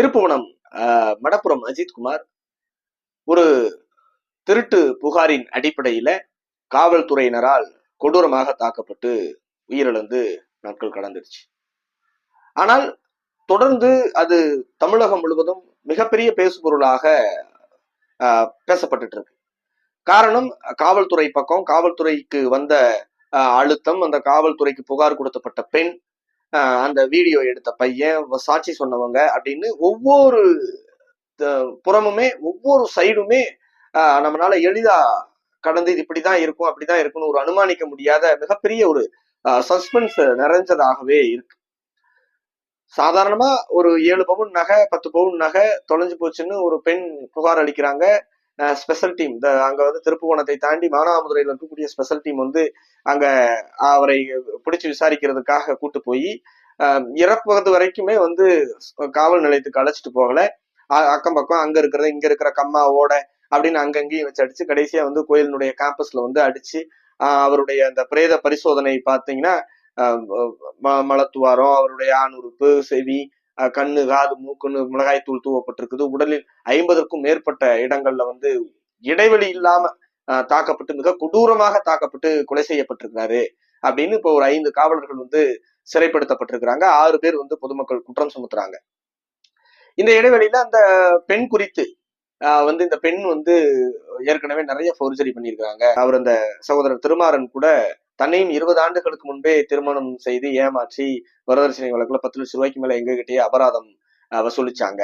திருப்புவனம் மடப்புறம் அஜித்குமார் ஒரு திருட்டு புகாரின் அடிப்படையில காவல்துறையினரால் கொடூரமாக தாக்கப்பட்டு உயிரிழந்து நாட்கள் கடந்துருச்சு ஆனால் தொடர்ந்து அது தமிழகம் முழுவதும் மிகப்பெரிய பேசுபொருளாக பேசப்பட்டு இருக்கு காரணம் காவல்துறை பக்கம் காவல்துறைக்கு வந்த அழுத்தம் அந்த காவல்துறைக்கு புகார் கொடுத்தப்பட்ட பெண் அந்த வீடியோ எடுத்த பையன் சாட்சி சொன்னவங்க அப்படின்னு ஒவ்வொரு த- புறமுமே ஒவ்வொரு சைடுமே ஆஹ், நம்மளால எளிதா கடந்து இது இப்படிதான் இருக்கும் அப்படிதான் இருக்கும்னு ஒரு அனுமானிக்க முடியாத மிகப்பெரிய ஒரு சஸ்பென்ஸ் நிறைஞ்சதாகவே இருக்கு. சாதாரணமா ஒரு ஏழு பவுன் நகை பத்து பவுன் நகை தொலைஞ்சு போச்சுன்னு ஒரு பெண் புகார் அளிக்கிறாங்க. ஸ்பெஷல் டீம் இந்த அங்க வந்து திருப்புவனத்தை தாண்டி மானாமதுரையில் இருக்கக்கூடிய ஸ்பெஷல் டீம் வந்து அங்க அவரை பிடிச்சு விசாரிக்கிறதுக்காக கூட்டு போய் இறப்பது வரைக்குமே வந்து காவல் நிலையத்துக்கு அழைச்சிட்டு போகல. அக்கம் பக்கம் அங்க இருக்கிறத இங்க இருக்கிற கம்மா ஓட அப்படின்னு அங்கங்கேயும் வச்சு அடிச்சு கடைசியா வந்து கோயிலினுடைய கேம்பஸ்ல வந்து அடிச்சு அவருடைய அந்த பிரேத பரிசோதனை பார்த்தீங்கன்னா ம- மலத்துவாரம் அவருடைய ஆணுறுப்பு செவி கண்ணு காது மூக்குன்னு மிளகாய் தூள் தூவப்பட்டிருக்குது. உடலில் ஐம்பதற்கும் மேற்பட்ட இடங்கள்ல வந்து இடைவெளி இல்லாம தாக்கப்பட்டு மிக கொடூரமாக தாக்கப்பட்டு கொலை செய்யப்பட்டிருக்கிறாரு அப்படின்னு இப்போ ஒரு ஐந்து காவலர்கள் வந்து சிறைப்படுத்தப்பட்டிருக்கிறாங்க. ஆறு பேர் வந்து பொதுமக்கள் குற்றம் சுமத்துறாங்க. இந்த இடைவெளியில அந்த பெண் குறித்து ஆஹ் வந்து இந்த பெண் வந்து ஏற்கனவே நிறைய ஃபோர்ஜரி பண்ணியிருக்காங்க அவர் அந்த சகோதரர் திருமாறன் கூட தன்னையும் இருபது ஆண்டுகளுக்கு முன்பே திருமணம் செய்து ஏமாற்றி வரதட்சணை வழக்குல பத்து லட்சம் ரூபாய்க்கு மேல எங்ககிட்டயே அபராதம் வசூலிச்சாங்க.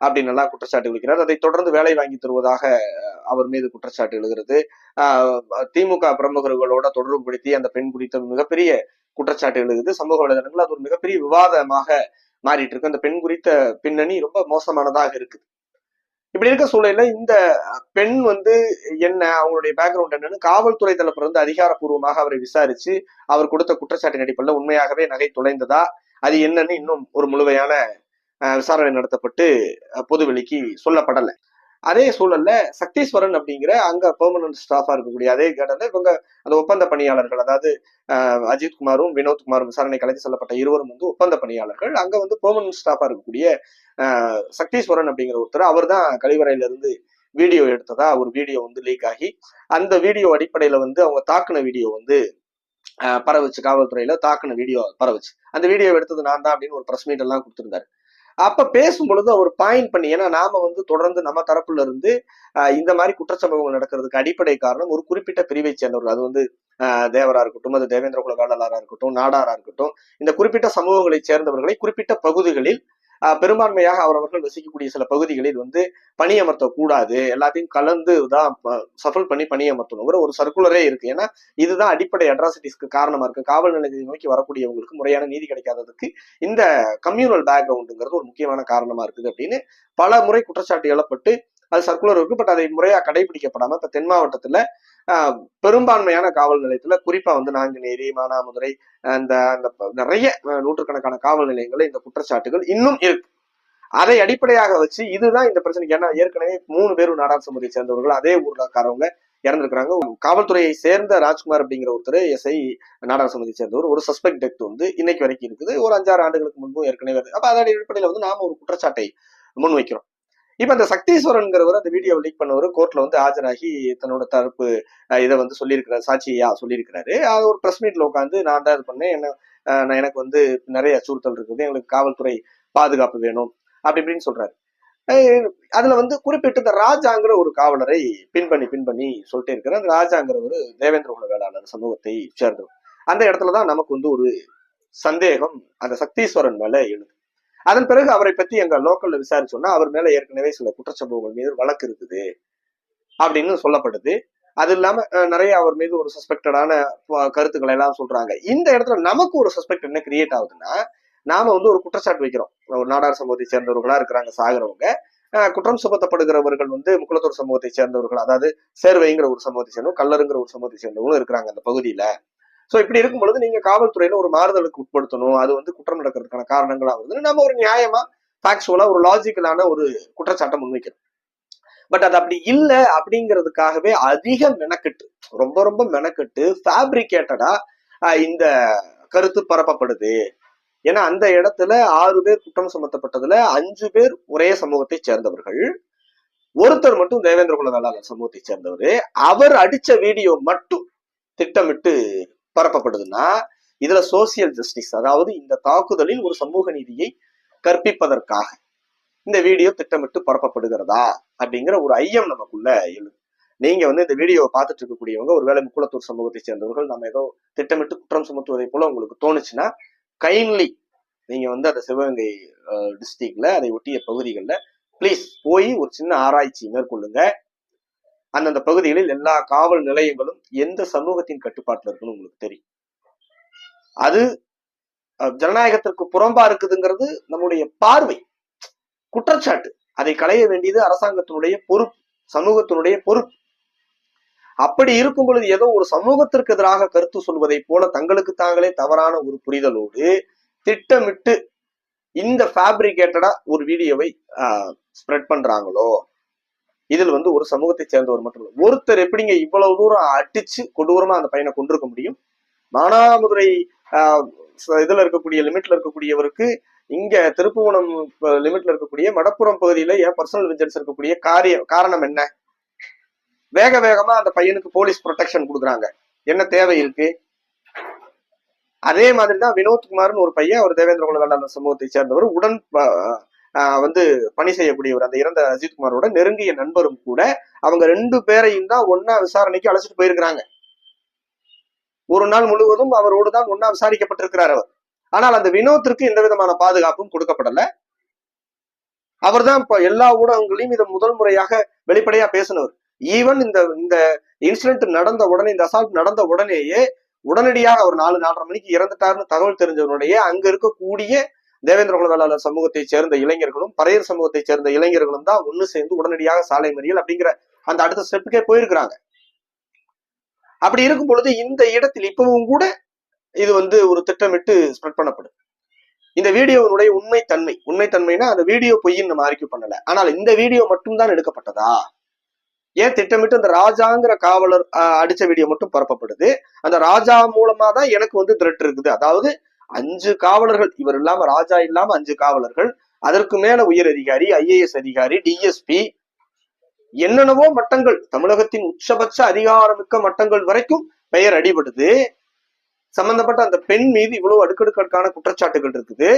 அப்படின்னு எல்லாம் குற்றச்சாட்டு விழுக்கிறார் அதை தொடர்ந்து வேலை வாங்கி தருவதாக அவர் மீது குற்றச்சாட்டு எழுகிறது. ஆஹ் திமுக பிரமுகர்களோட தொடர்புபடுத்தி அந்த பெண் குறித்த மிகப்பெரிய குற்றச்சாட்டு எழுகுது. சமூக வலைதளங்கள் அது ஒரு மிகப்பெரிய விவாதமாக மாறிட்டு இருக்கு. அந்த பெண் குறித்த பின்னணி ரொம்ப மோசமானதாக இருக்கு இப்படி இருக்க சூழல்ல இந்த பெண் வந்து என்ன அவங்களுடைய பேக்ரவுண்ட் என்னன்னு காவல்துறை தரப்புல இருந்து அதிகாரப்பூர்வமாக அவரை விசாரிச்சு அவர் கொடுத்த குற்றச்சாட்டின் அடிப்படையில் உண்மையாகவே நகை தொலைந்ததா? அது என்னன்னு இன்னும் ஒரு முழுமையான அஹ், விசாரணை நடத்தப்பட்டு பொதுவெளிக்கு சொல்லப்படலை. அதே சூழல்ல சக்தீஸ்வரன் அப்படிங்கிற அங்க பெர்மனன்ட் ஸ்டாஃபா இருக்கக்கூடிய அதே கேடல இவங்க அந்த ஒப்பந்த பணியாளர்கள் அதாவது அஜித் குமாரும் வினோத் குமாரும் விசாரணை கலைத்து செல்லப்பட்ட இருவரும் வந்து ஒப்பந்த பணியாளர்கள். அங்க வந்து பெர்மனன்ட் ஸ்டாஃபா இருக்கக்கூடிய சக்தீஸ்வரன் அப்படிங்கிற ஒருத்தர் அவர் தான் கழிவறையில இருந்து வீடியோ எடுத்ததா ஒரு வீடியோ வந்து லீக் ஆகி அந்த வீடியோ அடிப்படையில வந்து அவங்க தாக்குன வீடியோ வந்து பரவச்சு காவல்துறையில தாக்குன வீடியோ பரவச்சு. அந்த வீடியோ எடுத்தது நான் தான் அப்படின்னு ஒரு பிரஸ் மீட் எல்லாம் கொடுத்திருந்தாரு. அப்ப பேசும் பொழுது அவர் பாயிண்ட் பண்ணி ஏன்னா நாம வந்து தொடர்ந்து நம்ம தரப்புல இருந்து இந்த மாதிரி குற்றச்சம்பவங்கள் நடக்கிறதுக்கு அடிப்படை காரணம் ஒரு குறிப்பிட்ட பிரிவை சேர்ந்தவர்கள். அது வந்து தேவரா இருக்கட்டும் அது தேவேந்திர குல வேளாளரா இருக்கட்டும் நாடாரா இருக்கட்டும் இந்த குறிப்பிட்ட சமூகங்களை சேர்ந்தவர்களை குறிப்பிட்ட பகுதிகளில் பெரும்பான்மையாக அவரவர்கள் வசிக்கக்கூடிய சில பகுதிகளில் வந்து பணியமர்த்த கூடாது எல்லாத்தையும் கலந்து தான் சஃபல் பண்ணி பணியமர்த்தணுங்கிற ஒரு சர்க்குலரே இருக்கு. ஏன்னா இதுதான் அடிப்படை அட்ராசிட்டிஸ்க்கு காரணமா இருக்கு. காவல் நிலையத்தை நோக்கி வரக்கூடியவங்களுக்கு முறையான நீதி கிடைக்காததுக்கு இந்த கம்யூனல் பேக்ரவுண்டுங்கிறது ஒரு முக்கியமான காரணமா இருக்குது அப்படின்னு பல முறை குற்றச்சாட்டு எழப்பட்டு அது சர்க்குலர் இருக்கு. பட் அதை முறையா கடைபிடிக்கப்படாம இப்ப தென் மாவட்டத்துல பெரும்பான்மையான காவல் நிலையத்துல குறிப்பா வந்து நாங்குநேரி மானாமதுரை அந்த அந்த நிறைய நூற்றுக்கணக்கான காவல் நிலையங்கள்ல இந்த குற்றச்சாட்டுகள் இன்னும் இருக்கு. அதை அடிப்படையாக வச்சு இதுதான் இந்த பிரச்சனைக்கு. ஏன்னா ஏற்கனவே மூணு பேரும் நாடார் சமூகத்தை சேர்ந்தவர்கள் அதே ஊர்லக்காரவங்க இறந்துருக்கிறாங்க. காவல்துறையை சேர்ந்த ராஜ்குமார் அப்படிங்கிற ஒருத்தர் எஸ்ஐ நாடார் சமூகத்தை சேர்ந்தவர். ஒரு சஸ்பெக்ட் டெத் வந்து இன்னைக்கு வரைக்கும் இருக்குது. ஒரு அஞ்சாறு ஆண்டுகளுக்கு முன்பும் ஏற்கனவே வருது. அப்ப அதன் அடிப்படையில வந்து நாம ஒரு குற்றச்சாட்டை முன்வைக்கிறோம். இப்ப அந்த சக்தீஸ்வரன்கிறவர் அந்த வீடியோ லீக் பண்ணவர் கோர்ட்ல வந்து ஆஜராகி தன்னோட தரப்பு இதை வந்து சொல்லியிருக்கிறார் சாட்சியா சொல்லியிருக்கிறாரு. அது ஒரு ப்ரெஸ் மீட்ல உட்காந்து நான் தான் இது பண்ணேன் என்ன நான் எனக்கு வந்து நிறைய அச்சுறுத்தல் இருக்குது எங்களுக்கு காவல்துறை பாதுகாப்பு வேணும் அப்படி இப்படின்னு சொல்றாரு. அதுல வந்து குறிப்பிட்டு இந்த ராஜாங்கிற ஒரு காவலரை பின் பண்ணி பின் பண்ணி சொல்லிட்டே இருக்கிற அந்த ராஜாங்கிறவர் தேவேந்திர குல வேளாளர் சமூகத்தை சேர்ந்தவர். அந்த இடத்துலதான் நமக்கு வந்து ஒரு சந்தேகம் அந்த சக்தீஸ்வரன் மேல எழுது. அதன் பிறகு அவரை பத்தி எங்க லோக்கல்ல விசாரிச்சோம்னா அவர் மேல ஏற்கனவே சில குற்றச்சம்பவங்கள் மீது வழக்கு இருக்குது அப்படின்னு சொல்லப்படுது. அது இல்லாம நிறைய அவர் மீது ஒரு சஸ்பெக்டடான கருத்துக்களை எல்லாம் சொல்றாங்க. இந்த இடத்துல நமக்கு ஒரு சஸ்பெக்ட் என்ன கிரியேட் ஆகுதுன்னா நாம வந்து ஒரு குற்றச்சாட்டு வைக்கிறோம். ஒரு நாடார் சமூகத்தை சேர்ந்தவர்களா இருக்கிறாங்க சாகிறவங்க. குற்றம் சுமத்தப்படுகிறவர்கள் வந்து முக்குளத்தூர் சமூகத்தை சேர்ந்தவர்கள் அதாவது சேர்வைங்கிற ஒரு சமூகத்தை சேர்ந்தவங்க கல்லருங்கிற ஒரு சமூகத்தை சேர்ந்தவங்களும் இருக்கிறாங்க அந்த பகுதியில. சோ இப்படி இருக்கும் பொழுது நீங்க காவல்துறையில ஒரு மாறுதலுக்கு உட்படுத்தணும். அது வந்து குற்றம் நடக்கிறதுக்கான காரணங்களா வருது நம்ம ஒரு நியாயமா ஃபேக்சுவலா ஒரு லாஜிக்கலான ஒரு குற்றச்சாட்டை முன்வைக்கிறோம் பட் அது அப்படி இல்லை அப்படிங்கிறதுக்காகவே அதிக மெனக்கெட்டு ரொம்ப ரொம்ப மெனக்கெட்டு ஃபேப்ரிகேட்டடா இந்த கருத்து பரப்பப்படுது. ஏன்னா அந்த இடத்துல ஆறு பேர் குற்றம் சுமத்தப்பட்டதுல அஞ்சு பேர் ஒரே சமூகத்தை சேர்ந்தவர்கள். ஒருத்தர் மட்டும் தேவேந்திர குல வேளாளர் சமூகத்தை சேர்ந்தவர். அவர் அடிச்ச வீடியோ மட்டும் திட்டமிட்டு பரப்பப்படுதுன்னா இதுல சோசியல் ஜஸ்டிஸ் அதாவது இந்த தாக்குதலில் ஒரு சமூக நீதியை கற்பிப்பதற்காக இந்த வீடியோ திட்டமிட்டு பரப்பப்படுகிறதா அப்படிங்கிற ஒரு ஐயம் நமக்குள்ள எழுது நீங்க வந்து இந்த வீடியோவை பார்த்துட்டு இருக்கக்கூடியவங்க ஒருவேளை முக்குளத்தூர் சமூகத்தை சேர்ந்தவர்கள் நம்ம ஏதோ திட்டமிட்டு குற்றம் சுமத்துவதை போல உங்களுக்கு தோணுச்சுன்னா கைண்ட்லி நீங்க வந்து அந்த சிவகங்கை டிஸ்ட்ரிக்ட்ல அதை ஒட்டிய பகுதிகளில் ப்ளீஸ் போய் ஒரு சின்ன ஆராய்ச்சி மேற்கொள்ளுங்க. அந்தந்த பகுதிகளில் எல்லா காவல் நிலையங்களும் எந்த சமூகத்தின் கட்டுப்பாட்டில் இருக்குன்னு உங்களுக்கு தெரியும். அது ஜனநாயகத்திற்கு புறம்பா இருக்குதுங்கிறது நம்முடைய பார்வை. குற்றச்சாட்டு. அதை களைய வேண்டியது அரசாங்கத்தினுடைய பொறுப்பு. சமூகத்தினுடைய பொறுப்பு. அப்படி இருக்கும் பொழுது ஏதோ ஒரு சமூகத்திற்கு எதிராக கருத்து சொல்வதை போல தங்களுக்கு தாங்களே தவறான ஒரு புரிதலோடு திட்டமிட்டு இந்த ஃபேப்ரிகேட்டடா ஒரு வீடியோவை ஸ்ப்ரெட் பண்றாங்களோ? இதில் வந்து ஒரு சமூகத்தை சேர்ந்தவர் மட்டும் இல்ல. ஒருத்தர் எப்படிங்க இவ்வளவு தூரம் அடிச்சு கொடூரமா அந்த பையனை கொண்டிருக்க முடியும்? மானாமதுரை ஆஹ், இதுல இருக்கக்கூடிய லிமிட்ல இருக்கக்கூடியவருக்கு இங்க திருப்புவனம் லிமிட்ல இருக்கக்கூடிய மடப்புறம் பகுதியில ஏன் பர்சனல் விஜன்ஸ் இருக்கக்கூடிய காரியம் காரணம் என்ன? வேக வேகமா அந்த பையனுக்கு போலீஸ் ப்ரொடெக்ஷன் கொடுக்குறாங்க. என்ன தேவை இருக்கு? அதே மாதிரி தான் வினோத்குமார்னு ஒரு பையன் அவர் தேவேந்திர குல சமூகத்தை சேர்ந்தவர் உடன் வந்து பணி செய்யக்கூடியவர். அந்த இறந்த அஜித்குமாரோட நெருங்கிய நண்பரும் கூட அவங்க ரெண்டு பேரையும் தான் ஒன்னா விசாரணைக்கு அழைச்சிட்டு போயிருக்கிறாங்க. ஒரு நாள் முழுவதும் அவரோடு தான் ஒன்னா விசாரிக்கப்பட்டிருக்கிறார் அவர். ஆனால் அந்த வினோத்திற்கு எந்த விதமான பாதுகாப்பும் கொடுக்கப்படல. அவர்தான் இப்ப எல்லா ஊடகங்களையும் இதை முதல் முறையாக வெளிப்படையா பேசினவர். ஈவன் இந்த இந்த இன்சிடென்ட் நடந்த உடனே இந்த அசால்ட் நடந்த உடனேயே உடனடியாக அவர் நாலு நாலரை மணிக்கு இறந்துட்டாருன்னு தகவல் தெரிஞ்சவனுடைய அங்க இருக்கக்கூடிய தேவேந்திர குல வேளாளர் சமூகத்தை சேர்ந்த இளைஞர்களும் பறையர் சமூகத்தை சேர்ந்த இளைஞர்களும் தான் ஒண்ணு சேர்ந்து உடனடியாக சாலை மறியல் அப்படிங்கிற அந்த அடுத்த ஸ்டெப்புக்கே போயிருக்கிறாங்க. அப்படி இருக்கும் பொழுது இந்த இடத்தில் இப்பவும் கூட இது வந்து ஒரு திட்டமிட்டு ஸ்ப்ரெட் பண்ணப்படும். இந்த வீடியோவினுடைய உண்மை தன்மை உண்மை தன்மைனா அந்த வீடியோ பொய்ன்னு நம்ம அறிக்கை பண்ணல. ஆனால் இந்த வீடியோ மட்டும்தான் எடுக்கப்பட்டதா? ஏன் திட்டமிட்டு அந்த ராஜாங்கிற காவலர் அடிச்ச வீடியோ மட்டும் பரப்பப்படுது? அந்த ராஜா மூலமா தான் எனக்கு வந்து த்ரெட் இருக்குது. அதாவது அஞ்சு காவலர்கள் இவர் இல்லாம ராஜா இல்லாம அஞ்சு காவலர்கள். அதற்கு மேல உயர் அதிகாரி ஐஏஎஸ் அதிகாரி டிஎஸ்பி என்னென்னவோ மட்டங்கள் தமிழகத்தின் உச்சபட்ச அதிகாரமிக்க மட்டங்கள் வரைக்கும் பெயர் அடிபடுது. சம்பந்தப்பட்ட அந்த பெண் மீது இவ்வளவு அடுக்கடுக்கடுக்கான குற்றச்சாட்டுகள் இருக்குது.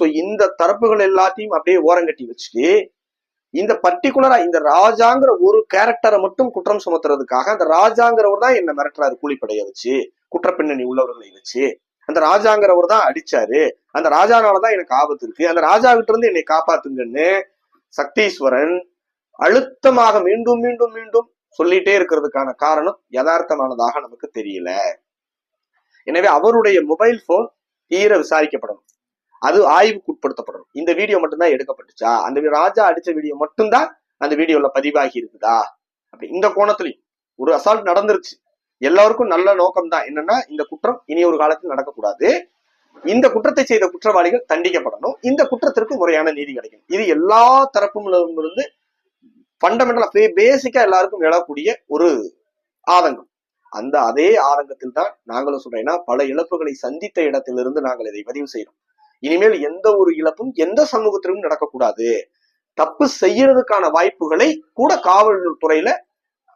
சோ இந்த தரப்புகள் எல்லாத்தையும் அப்படியே ஓரங்கட்டி வச்சுட்டு இந்த பர்டிகுலரா இந்த ராஜாங்கிற ஒரு கேரக்டரை மட்டும் குற்றம் சுமத்துறதுக்காக அந்த ராஜாங்கிறவர் தான் என்ன மிரட்டுறாரு கூலிப்படைய வச்சு குற்றப்பின்னணி உள்ளவர்களை வச்சு. அந்த ராஜாங்கிறவர் தான் அடிச்சாரு. அந்த ராஜானாலதான் எனக்கு ஆபத்து இருக்கு. அந்த ராஜா கிட்ட இருந்து என்னை காப்பாத்துங்கன்னு சக்தீஸ்வரன் அழுத்தமாக மீண்டும் மீண்டும் மீண்டும் சொல்லிட்டே இருக்கிறதுக்கான காரணம் யதார்த்தமானதாக நமக்கு தெரியல. எனவே அவருடைய மொபைல் போன் தீர விசாரிக்கப்படணும் அது ஆய்வுக்கு உட்படுத்தப்படணும் இந்த வீடியோ மட்டும்தான் எடுக்கப்பட்டுச்சா? அந்த ராஜா அடிச்ச வீடியோ மட்டும்தான் அந்த வீடியோல பதிவாகி இருக்குதா? அப்படி இந்த கோணத்துலயும் ஒரு அசால்ட் நடந்துருச்சு. எல்லாருக்கும் நல்ல நோக்கம் தான் என்னன்னா இந்த குற்றம் இனி ஒரு காலத்தில் நடக்கக்கூடாது. இந்த குற்றத்தை செய்த குற்றவாளிகள் தண்டிக்கப்படணும். இந்த குற்றத்திற்கு முறையான நீதி கிடைக்கும் இது எல்லா தரப்பும் இருந்து ஃபண்டமெண்டலா பேசிக்கா எல்லாருக்கும் எழக்கூடிய ஒரு ஆதங்கம். அந்த அதே ஆதங்கத்தில் தான் நாங்களும் சொல்றேன்னா பல இழப்புகளை சந்தித்த இடத்திலிருந்து நாங்கள் இதை பதிவு செய்யறோம் இனிமேல் எந்த ஒரு இழப்பும் எந்த சமூகத்திலும் நடக்கக்கூடாது. தப்பு செய்யறதுக்கான வாய்ப்புகளை கூட காவல்துறையில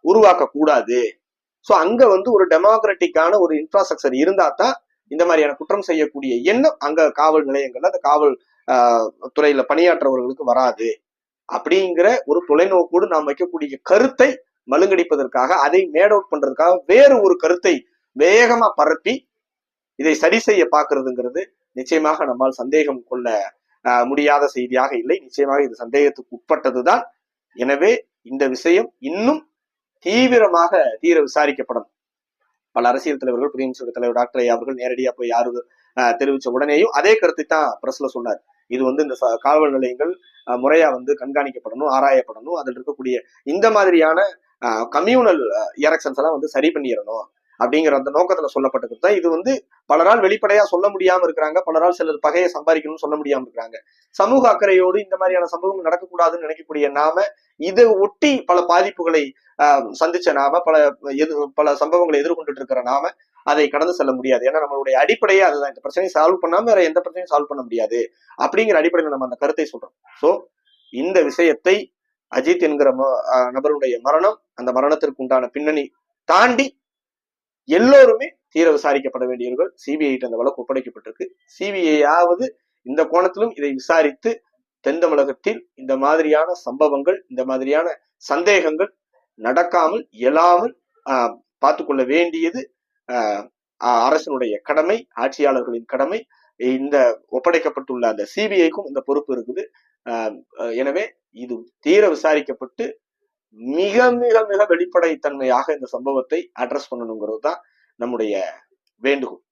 உருவாக்க கூடாது ஸோ அங்க வந்து ஒரு டெமோக்ராட்டிக்கான ஒரு இன்ஃப்ராஸ்ட்ரக்சர் இருந்தா தான் இந்த மாதிரியான குற்றம் செய்யக்கூடிய எண்ணம் அங்க காவல் நிலையங்கள்ல அந்த காவல் ஆஹ், துறையில பணியாற்றவர்களுக்கு வராது. அப்படிங்கிற ஒரு தொலைநோக்கோடு நாம் வைக்கக்கூடிய கருத்தை மழுங்கடிப்பதற்காக அதை மேட் அவுட் பண்றதுக்காக வேறு ஒரு கருத்தை வேகமா பரப்பி இதை சரி செய்ய பார்க்கறதுங்கிறது நிச்சயமாக நம்மால் சந்தேகம் கொள்ள முடியாத செய்தியாக இல்லை. நிச்சயமாக இது சந்தேகத்துக்கு உட்பட்டதுதான். எனவே இந்த விஷயம் இன்னும் தீவிரமாக தீர விசாரிக்கப்படும். பல அரசியல் தலைவர்கள் புதிய அமைச்சர் தலைவர் டாக்டர் ஐயா அவர்கள் நேரடியா போய் யாரு தெரிவிச்ச உடனேயும் அதே கருத்தை தான் பிரஸ்ல சொன்னார். இது வந்து இந்த காவல் நிலையங்கள் முறையா வந்து கண்காணிக்கப்படணும் ஆராயப்படணும் அதில் இருக்கக்கூடிய இந்த மாதிரியான கம்யூனல் எரக்ஷன்ஸ் எல்லாம் வந்து சரி பண்ணிடணும். அப்படிங்கிற அந்த நோக்கத்துல சொல்லப்பட்டது தான். இது வந்து பலரால் வெளிப்படையா சொல்ல முடியாம இருக்கிறாங்க. பலரால் சிலர் பகையை சம்பாதிக்கணும்னு சொல்ல முடியாம இருக்கிறாங்க. சமூக அக்கறையோடு இந்த மாதிரியான சம்பவங்கள் நடக்கக்கூடாதுன்னு நினைக்கக்கூடிய நாம இதை ஒட்டி பல பாதிப்புகளை ஆஹ், சந்திச்ச நாம பல எது பல சம்பவங்களை எதிர்கொண்டுட்டு இருக்கிற நாம அதை கடந்து செல்ல முடியாது. ஏன்னா நம்மளுடைய அடிப்படையே அதுதான். இந்த பிரச்சனையை சால்வ் பண்ணாம வேற எந்த பிரச்சனையும் சால்வ் பண்ண முடியாது. அப்படிங்கிற அடிப்படையில் நம்ம அந்த கருத்தை சொல்றோம். சோ இந்த விஷயத்தை அஜித் என்கிற அஹ் நபருடைய மரணம் அந்த மரணத்திற்கு உண்டான பின்னணி தாண்டி எல்லோருமே தீர விசாரிக்கப்பட வேண்டியவர்கள். சிபிஐ அந்த வழக்கு ஒப்படைக்கப்பட்டிருக்கு. சிபிஐயாவது இந்த கோணத்திலும் இதை விசாரித்து தென் தமிழகத்தில் இந்த மாதிரியான சம்பவங்கள் இந்த மாதிரியான சந்தேகங்கள் நடக்காமல் இயலாமல் பார்த்துக்கொள்ள வேண்டியது அரசினுடைய கடமை ஆட்சியாளர்களின் கடமை. இந்த ஒப்படைக்கப்பட்டுள்ள அந்த சிபிஐக்கும் இந்த பொறுப்பு இருக்குது. எனவே இது தீர விசாரிக்கப்பட்டு மிக மிக மிக வெளிப்படைத்தன்மையாக இந்த சம்பவத்தை அட்ரஸ் பண்ணணுங்கிறது தான் நம்முடைய வேண்டுகோள்.